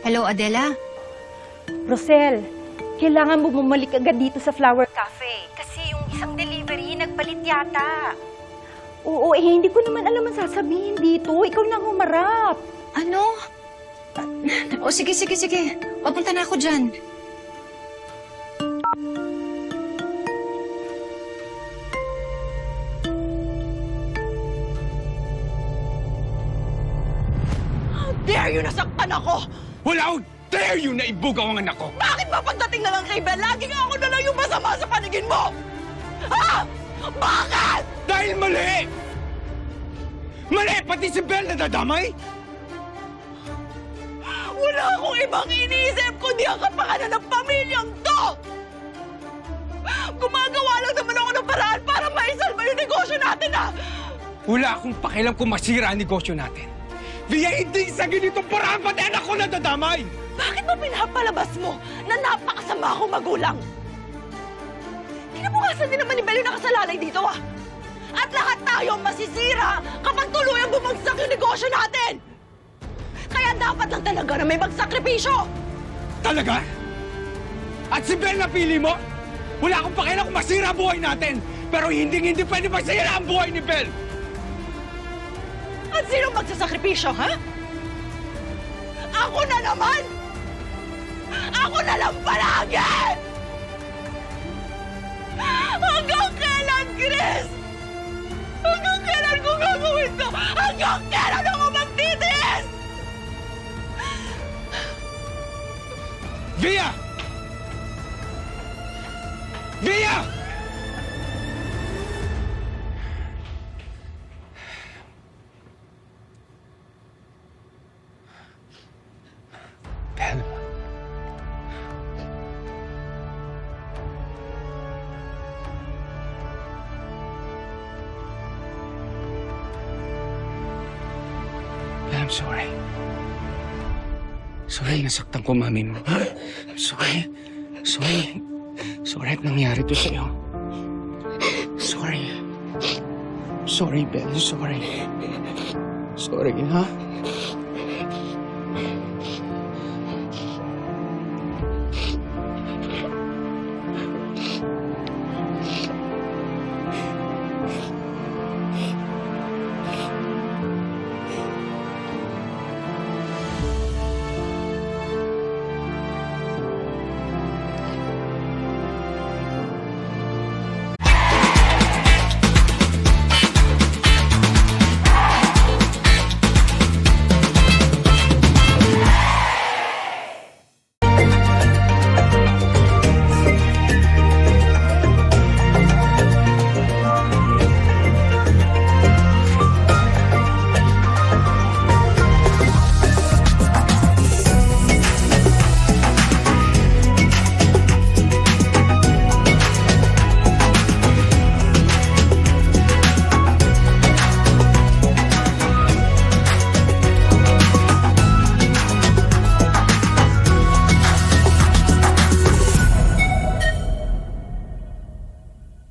Hello, Adela? Rosel, kailangan mo bumalik agad dito sa Flower Cafe. Kasi yung isang delivery, nagpalit yata. Oo, eh, hindi ko naman alam ang sasabihin dito. Ikaw na humarap. Ano? O sige, sige, sige. Papunta na ako dyan. Dare you nasaktan ako! Wala akong dare you na ibugaw ang anak ko! Bakit ba pagdating na lang kay Bel, laging ako na lang yung masama sa paningin mo? Ha? Bakit? Dahil mali! Mali! Pati si Belle nadadamay! Wala akong ibang iniisip kundi ang kapakanan ng pamilyang to! Gumagawa lang naman ako ng paraan para maisalba yung negosyo natin, ha? Wala akong pakialam kung masira ang negosyo natin. Via hindi sa ganitong paraan pati anak ko nadadamay! Bakit mo pinapalabas mo na napakasama akong magulang? Kinabukasan din naman ni Bel yung nakasalalay dito, ah! At lahat tayo masisira kapag tuluyang bumagsak yung negosyo natin! Kaya dapat lang talaga na may magsakripisyo! Talaga? At si Belle napili mo? Wala akong pakialam kung masira ang buhay natin! Pero hindi hindi pwede masira ang buhay ni Belle! At sino magsasakripisyo, ha? Ako na naman! Ako na lang palagi! Hanggang kailan, Chris? Hanggang kailan ko gagawin to? Hanggang kailan ako magtitiis? Via! Via! I'm sorry. Sorry, nasaktan ko mami mo. I'm sorry. Sorry. Sorry at nangyari to sa'yo. Sorry. Sorry, Belle. Sorry. Sorry, ha?